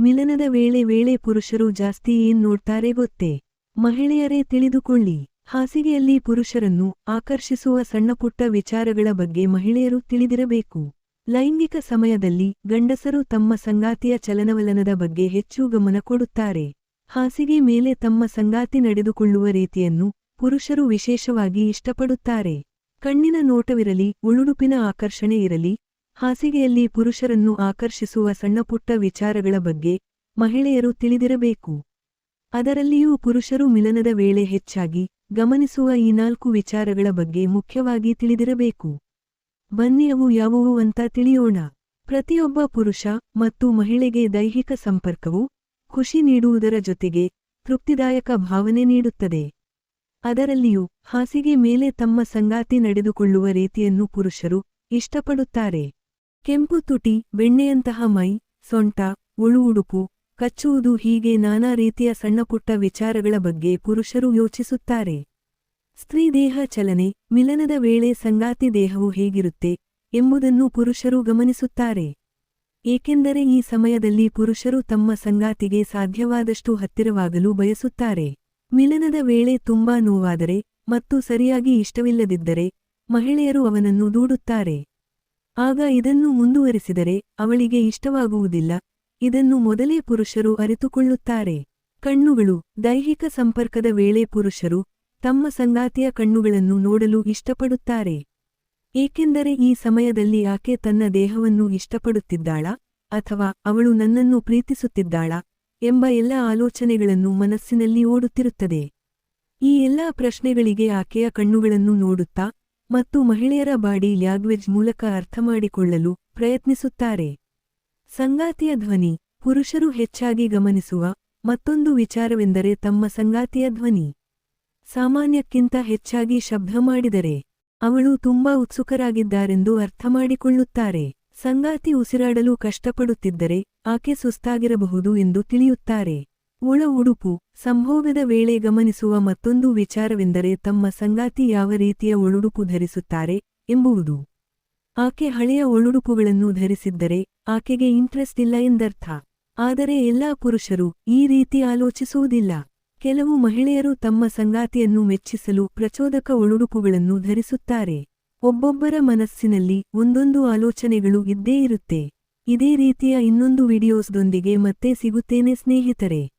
ಮಿಲನದ ವೇಳೆ ವೇಳೆ ಪುರುಷರು ಜಾಸ್ತಿ ಏನ್ ನೋಡ್ತಾರೆ ಗೊತ್ತೇ? ಮಹಿಳೆಯರೇ ತಿಳಿದುಕೊಳ್ಳಿ. ಹಾಸಿಗೆಯಲ್ಲಿ ಪುರುಷರನ್ನು ಆಕರ್ಷಿಸುವ ಸಣ್ಣಪುಟ್ಟ ವಿಚಾರಗಳ ಬಗ್ಗೆ ಮಹಿಳೆಯರು ತಿಳಿದಿರಬೇಕು. ಲೈಂಗಿಕ ಸಮಯದಲ್ಲಿ ಗಂಡಸರು ತಮ್ಮ ಸಂಗಾತಿಯ ಚಲನವಲನದ ಬಗ್ಗೆ ಹೆಚ್ಚು ಗಮನ ಕೊಡುತ್ತಾರೆ. ಹಾಸಿಗೆ ಮೇಲೆ ತಮ್ಮ ಸಂಗಾತಿ ನಡೆದುಕೊಳ್ಳುವ ರೀತಿಯನ್ನು ಪುರುಷರು ವಿಶೇಷವಾಗಿ ಇಷ್ಟಪಡುತ್ತಾರೆ. ಕಣ್ಣಿನ ನೋಟವಿರಲಿ ಉಳುಡುಪಿನ ಆಕರ್ಷಣೆ ಇರಲಿ ಹಾಸಿಗೆಯಲ್ಲಿ ಪುರುಷರನ್ನು ಆಕರ್ಷಿಸುವ ಸಣ್ಣಪುಟ್ಟ ವಿಚಾರಗಳ ಬಗ್ಗೆ ಮಹಿಳೆಯರು ತಿಳಿದಿರಬೇಕು. ಅದರಲ್ಲಿಯೂ ಪುರುಷರು ಮಿಲನದ ವೇಳೆ ಹೆಚ್ಚಾಗಿ ಗಮನಿಸುವ ಈ ನಾಲ್ಕು ವಿಚಾರಗಳ ಬಗ್ಗೆ ಮುಖ್ಯವಾಗಿ ತಿಳಿದಿರಬೇಕು. ಬನ್ನಿ ಅವು ಯಾವುವು ಅಂತ ತಿಳಿಯೋಣ. ಪ್ರತಿಯೊಬ್ಬ ಪುರುಷ ಮತ್ತು ಮಹಿಳೆಗೆ ದೈಹಿಕ ಸಂಪರ್ಕವು ಖುಷಿ ನೀಡುವುದರ ಜೊತೆಗೆ ತೃಪ್ತಿದಾಯಕ ಭಾವನೆ ನೀಡುತ್ತದೆ. ಅದರಲ್ಲಿಯೂ ಹಾಸಿಗೆ ಮೇಲೆ ತಮ್ಮ ಸಂಗಾತಿ ನಡೆದುಕೊಳ್ಳುವ ರೀತಿಯನ್ನು ಪುರುಷರು ಇಷ್ಟಪಡುತ್ತಾರೆ. ಕೆಂಪು ತುಟಿ, ಬೆಣ್ಣೆಯಂತಹ ಮೈ, ಸೊಂಟ, ಉಳು ಉಡುಪು, ಕಚ್ಚುವುದು ಹೀಗೆ ನಾನಾ ರೀತಿಯ ಸಣ್ಣಪುಟ್ಟ ವಿಚಾರಗಳ ಬಗ್ಗೆ ಪುರುಷರು ಯೋಚಿಸುತ್ತಾರೆ. ಸ್ತ್ರೀ ದೇಹ ಚಲನೆ, ಮಿಲನದ ವೇಳೆ ಸಂಗಾತಿ ದೇಹವು ಹೇಗಿರುತ್ತೆ ಎಂಬುದನ್ನು ಪುರುಷರು ಗಮನಿಸುತ್ತಾರೆ. ಏಕೆಂದರೆ ಈ ಸಮಯದಲ್ಲಿ ಪುರುಷರು ತಮ್ಮ ಸಂಗಾತಿಗೆ ಸಾಧ್ಯವಾದಷ್ಟು ಹತ್ತಿರವಾಗಲು ಬಯಸುತ್ತಾರೆ. ಮಿಲನದ ವೇಳೆ ತುಂಬಾ ನೋವಾದರೆ ಮತ್ತು ಸರಿಯಾಗಿ ಇಷ್ಟವಿಲ್ಲದಿದ್ದರೆ ಮಹಿಳೆಯರು ಅವನನ್ನು ದೂಡುತ್ತಾರೆ. ಆಗ ಇದನ್ನು ಮುಂದುವರಿಸಿದರೆ ಅವಳಿಗೆ ಇಷ್ಟವಾಗುವುದಿಲ್ಲ. ಇದನ್ನು ಮೊದಲೇ ಪುರುಷರು ಅರಿತುಕೊಳ್ಳುತ್ತಾರೆ. ಕಣ್ಣುಗಳು, ದೈಹಿಕ ಸಂಪರ್ಕದ ವೇಳೆ ಪುರುಷರು ತಮ್ಮ ಸಂಗಾತಿಯ ಕಣ್ಣುಗಳನ್ನು ನೋಡಲು ಇಷ್ಟಪಡುತ್ತಾರೆ. ಏಕೆಂದರೆ ಈ ಸಮಯದಲ್ಲಿ ಆಕೆ ತನ್ನ ದೇಹವನ್ನು ಇಷ್ಟಪಡುತ್ತಿದ್ದಾಳಾ ಅಥವಾ ಅವಳು ನನ್ನನ್ನು ಪ್ರೀತಿಸುತ್ತಿದ್ದಾಳಾ ಎಂಬ ಎಲ್ಲ ಆಲೋಚನೆಗಳನ್ನು ಮನಸ್ಸಿನಲ್ಲಿ ಓಡುತ್ತಿರುತ್ತದೆ. ಈ ಎಲ್ಲಾ ಪ್ರಶ್ನೆಗಳಿಗೆ ಆಕೆಯ ಕಣ್ಣುಗಳನ್ನು ನೋಡುತ್ತಾ ಮತ್ತು ಮಹಿಳೆಯರ ಬಾಡಿ ಲ್ಯಾಂಗ್ವೇಜ್ ಮೂಲಕ ಅರ್ಥಮಾಡಿಕೊಳ್ಳಲು ಪ್ರಯತ್ನಿಸುತ್ತಾರೆ. ಸಂಗಾತಿಯ ಧ್ವನಿ, ಪುರುಷರು ಹೆಚ್ಚಾಗಿ ಗಮನಿಸುವ ಮತ್ತೊಂದು ವಿಚಾರವೆಂದರೆ ತಮ್ಮ ಸಂಗಾತಿಯ ಧ್ವನಿ. ಸಾಮಾನ್ಯಕ್ಕಿಂತ ಹೆಚ್ಚಾಗಿ ಶಬ್ದ ಮಾಡಿದರೆ, ಅವಳು ತುಂಬಾ ಉತ್ಸುಕರಾಗಿದ್ದಾರೆಂದು ಅರ್ಥಮಾಡಿಕೊಳ್ಳುತ್ತಾರೆ ಸಂಗಾತಿ ಉಸಿರಾಡಲು ಕಷ್ಟಪಡುತ್ತಿದ್ದರೆ, ಆಕೆ ಸುಸ್ತಾಗಿರಬಹುದು ಎಂದು ತಿಳಿಯುತ್ತಾರೆ. ಒಳ ಉಡುಪು. ಸಂಭೋಗದ ವೇಳೆ ಗಮನಿಸುವ ಮತ್ತೊಂದು ವಿಚಾರವೆಂದರೆ ತಮ್ಮ ಸಂಗಾತಿ ಯಾವ ರೀತಿಯ ಒಳುಡುಪು ಧರಿಸುತ್ತಾರೆ ಎಂಬುವುದು. ಆಕೆ ಹಳೆಯ ಒಳುಡುಪುಗಳನ್ನು ಧರಿಸಿದ್ದರೆ ಆಕೆಗೆ ಇಂಟ್ರೆಸ್ಟ್ ಇಲ್ಲ ಎಂದರ್ಥ. ಆದರೆ ಎಲ್ಲಾ ಪುರುಷರು ಈ ರೀತಿ ಆಲೋಚಿಸುವುದಿಲ್ಲ. ಕೆಲವು ಮಹಿಳೆಯರು ತಮ್ಮ ಸಂಗಾತಿಯನ್ನು ಮೆಚ್ಚಿಸಲು ಪ್ರಚೋದಕ ಒಳುಡುಪುಗಳನ್ನು ಧರಿಸುತ್ತಾರೆ. ಒಬ್ಬೊಬ್ಬರ ಮನಸ್ಸಿನಲ್ಲಿ ಒಂದೊಂದು ಆಲೋಚನೆಗಳು ಇದ್ದೇ ಇರುತ್ತೆ. ಇದೇ ರೀತಿಯ ಇನ್ನೊಂದು ವಿಡಿಯೋಸ್ದೊಂದಿಗೆ ಮತ್ತೆ ಸಿಗುತ್ತೇನೆ ಸ್ನೇಹಿತರೆ.